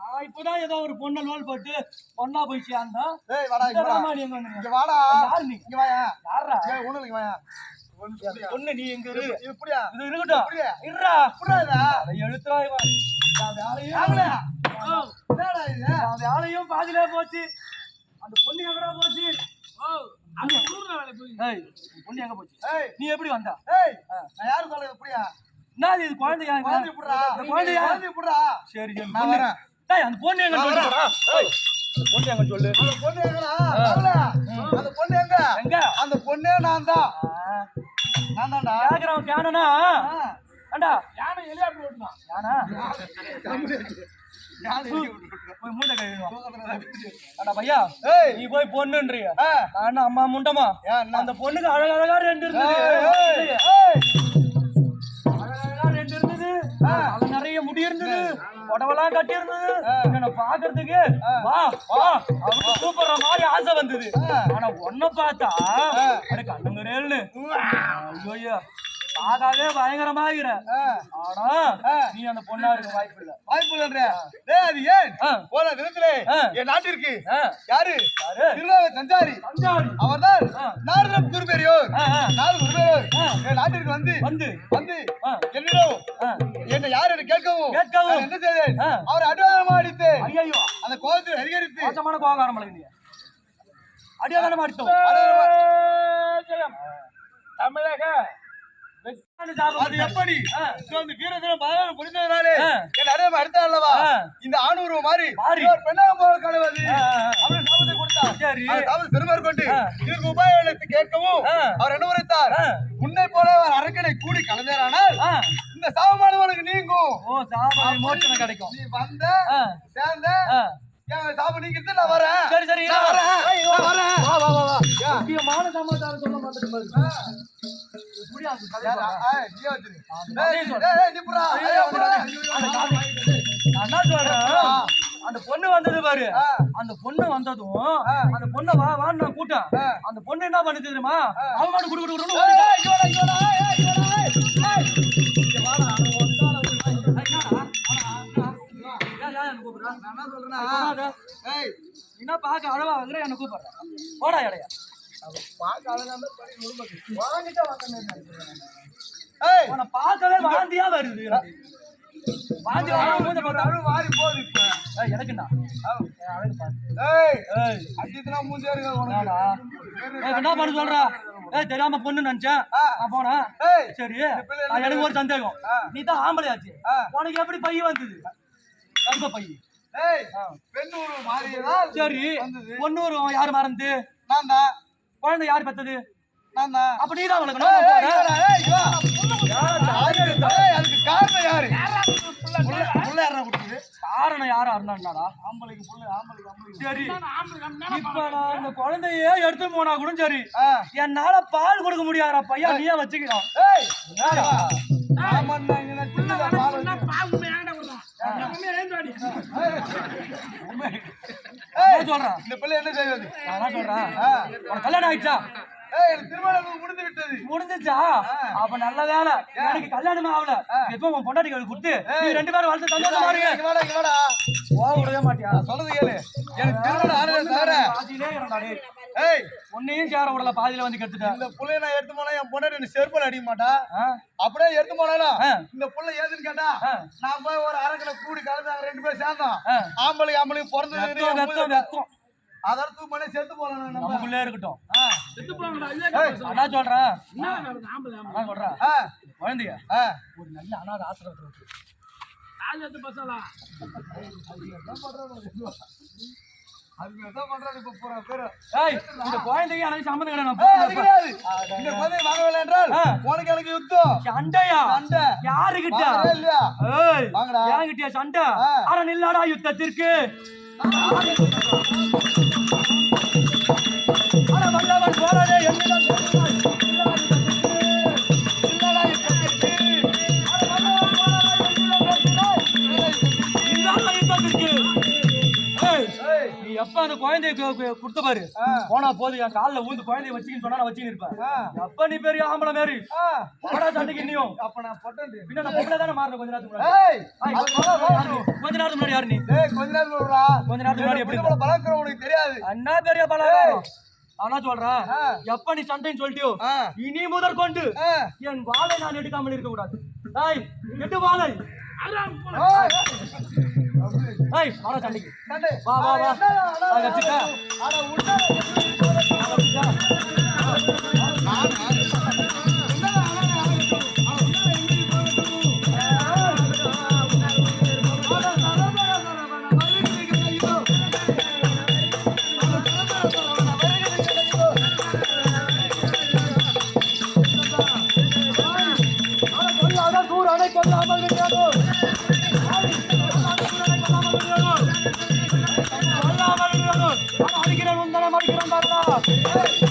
நான் இப்பதான் ஏதோ ஒரு பொண்ணை லோல் போட்டு பொண்ணா போய் சேர்ந்தா ஏய் வாடா இங்க வாடா? இங்க வாடா. யாரு நீ? இங்க வாயா. யாரா ஏய் ஒண்ணு இங்க வாயா. பொண்ணு நீ எங்க இரு? இப்படியா? இது இருக்கட்டும். இப்படியா? இருடா. இப்படியா எழுத்துறா இவன் வேலையும் பாதியிலே போச்சு. அந்த பொண்ணு எங்கடா போச்சு? ஏய் பொண்ணு எங்க போச்சு? ஏய். நீ எப்படி வந்தா? நான் யாரு சொல்றது இப்படியா? என்ன இது குழந்தையா குழந்தையா சரி சரி. நான் வரேன். டேய் அந்த பொண்ணு எங்க பொண்ணு எங்க சொல்லு? அந்த பொண்ணு எங்கடா. அந்த பொண்ணு எங்க? எங்க? அந்த பொண்ணே நான் தான். நான் தான்டா. கேக்குறவன் கேனனா ஏண்டா? யானை எலியா அப்படி ஓட்டுனா யானா போய் மூட்டை கழுவிடுவான் அடா பையா? ஏய். நீ போய் பொண்ணுன்றிய. நான் அம்மா முண்டமா? அந்த பொண்ணுக்கு அழகழகா ரெண்டு இருந்தது அது நிறைய முடி இருந்தது. புடவெல்லாம் கட்டி இருந்தது என்ன பாக்குறதுக்கு வா வா. அவனுக்கு கூப்பிடுற மாதிரி ஆசை வந்தது. ஆனா ஒன்ன பார்த்தா எனக்கு கண்ணுங்கரேல்னு ஐயோ. பார்க்கவே பயங்கரமாகிற ஆ. ஆனா நீ அந்த பொண்ணா இருக்க வாய்ப்பு இல்ல வாய்ப்பு இல்லைன்ற. டேய், அது ஏன். போன தினத்திலே ஆ. என் நாட்டிற்கு ஆ, யாரு யாரு? திருநாவை சஞ்சாரி. அவர்தான் ஆ. நாரதம் குருபெரியோர் நாரத குருபெரியோர் ஆ. என் நாட்டிற்கு வந்து வந்து வந்து ஆ, என்னிடம் ஆ. என்னை யார் என்று கேட்கவும் கேட்கவும். நான் என்ன செய்தேன். அவர் அடிவாதமா அடித்து ஐயையோ அந்த கோபத்தை அதிகரித்து மோசமான கோகாரம் மலைங்க அடியாதான மாட்டோம் தமிழக அது எப்படி வந்து வீரதீரம் பகவான் புரிந்ததுனாலே. என் அடையாளம் அடுத்த அல்லவா. இந்த ஆணூர்வ மாறி. இவர் பெண்ணாக ஆ, ஆ. அவர் சாபத்தை கொடுத்தார். அந்த சாபத்தை பெருமாறு கொண்டு. இதற்கு உபாயம் அளித்து கேட்கவும். அவர் என்ன உரைத்தார். உன்னை போல ஒரு அரக்கனை கூடி கலந்தாரானால். இந்த சாபமானவனுக்கு நீங்கும் ஓ சாப மோட்சம் கிடைக்கும் நீ வந்த சேர்ந்த சாபம் நீங்கிட்டு நான் வரேன் சரி சரி. வரேன் வரேன் வா வா வா. முக்கியமான சமாச்சாரம் சொல்ல மாட்டேன் அந்த பொண்ணு வந்தது பாரு. அந்த பொண்ணு வந்ததும். அந்த பொண்ணை வா வான்னு நான் கூட்டேன். அந்த பொண்ணு என்ன பண்ணுது தெரியுமா? அவன் மாட்டு குடு என்ன பார்க்க அழவா வாங்குற என்ன கூப்பிடுற? போடா இடையா பார்க்க அழகா. வாங்கிட்டா உன்னை பார்க்கவே வாந்தியா வருது. வாந்தி வர மூஞ்ச பார்த்தா அழுவு வாரி போகுது இப்ப. எனக்குண்ணா அழகு அடிச்சுனா மூஞ்சியா இருக்கு என்ன பண்ண சொல்றா? ஏய் தெரியாம பொண்ணு நினைச்சேன். ஏய், சரி. எனக்கு ஒரு சந்தேகம். நீ தான் ஆம்பளையாச்சு. உனக்கு எப்படி பைய வந்தது? கர்ப்ப பை. ஏய், பெண் உருவம் மாறியதால் சரி. வந்தது. பொண்ணு ஒரு யாரு மறந்து? நான் தான், குழந்தை யார் பெத்தது. அப்ப நீ தான் உனக்கு ஏய், ஏய், நான் இங்க வாடா, ஏய், இங்க வா. ஏய், அதுக்கு காரணம் யாரு? காரணம் யாரா இருந்தாடா ஆம்பளைக்கு புள்ள ஆம்பளைக்கு ஆம்பளைக்கு. சரி. இப்ப நான் இந்த குழந்தையே எடுத்து போனா கூட சரி. ஆ. என்னால பால் கொடுக்க முடியாதா பையன் நீயே சின்னதா பால் சொல்றேன் இந்த பிள்ளை என்ன செய்வது நான் சொல்றேன். உனக்கு கல்யாணம் ஆயிடுச்சா? முடிந்து விட்டது. முடிஞ்சிச்சா? அப்ப நல்ல வேலை. எனக்கு கல்யாணமே ஆகல. எப்போ உன் பொண்டாட்டி கொடுத்து? ரெண்டு பேரும் வளர்த்து சந்தோஷமா விடவே மாட்டியா? சொல்றது கேளு. எனக்கு திருமணம் ஆனதை தவிர. ஏய் உன்னையும் சேர விடல பாதியில வந்து கெடுத்துட்டேன் இந்த புள்ளைய நான் எடுத்து போனா என் பொண்ணு என்ன செருப்பால் அடிக்க மாட்டா. ஆ? அப்படியே எடுத்து போனாலும் ஆ. இந்த புள்ள ஏதுன்னு கேட்டா. நான் போய் ஒரு அரக்கனை கூடி கலந்து நாங்க ரெண்டு பேரும் சேர்ந்தோம். ஆ. ஆம்பளை வெத்தம் அதோட தூக்கு பண்ணி செத்து நம்ம. நமக்குள்ளே இருக்கட்டும். ஆ. ஏய், அதான் சொல்றேன் அதான் சொல்றேன் குழந்தைய. ஒரு நல்ல அனாத இருக்கு போற இந்த குழந்தைக்கு எனக்கு சம்மந்தம் கிடையாது. இந்த குழந்தையை வாங்கவில்லை என்றால். உனக்கு எனக்கு யுத்தம். சண்டையா? சண்டை. யாருகிட்ட வாங்குறே இல்லையா? ஏய் வாங்கடா. என்கிட்டயா சண்டை. அட நில்லாடா யுத்தத்திற்கு. அட எப்ப அந்த குழந்தைய கொடுத்த பாரு. போனா போது என் கால்ல ஊந்து குழந்தைய வச்சுக்கின்னு சொன்னா வச்சுக்கின்னு இருப்பேன். ஆ. எப்ப நீ பெரிய ஆம்பளை மாரி போடா சண்டைக்கு இன்னியும் அப்ப நான் பொட்டேன் பின்ன நான் பொம்பளை தானே மாறின கொஞ்ச நேரத்துக்கு முன்னாடி? கொஞ்ச நேரத்துக்கு முன்னாடி யாரு நீ? கொஞ்ச சொல்றா கொஞ்ச நேரத்துக்கு முன்னாடி எப்படி பழக்கிறோம் உனக்கு தெரியாது. அண்ணா பெரிய பலகாரம். ஆனா சொல்றேன் ஆ. எப்ப நீ சண்டைன்னு சொல்லிட்டியோ. இனி முதற் கொண்டு ஆ. என் வாளை நான் எடுக்காமல் இருக்க கூடாது எட்டு வாளை. ஏய், வாடா சண்டைக்கு சண்டை. வா, வா, வா. அட, என்னடா, கொல்லாமல் விட்டாரோ அடிக்கிறேன் உந்தனை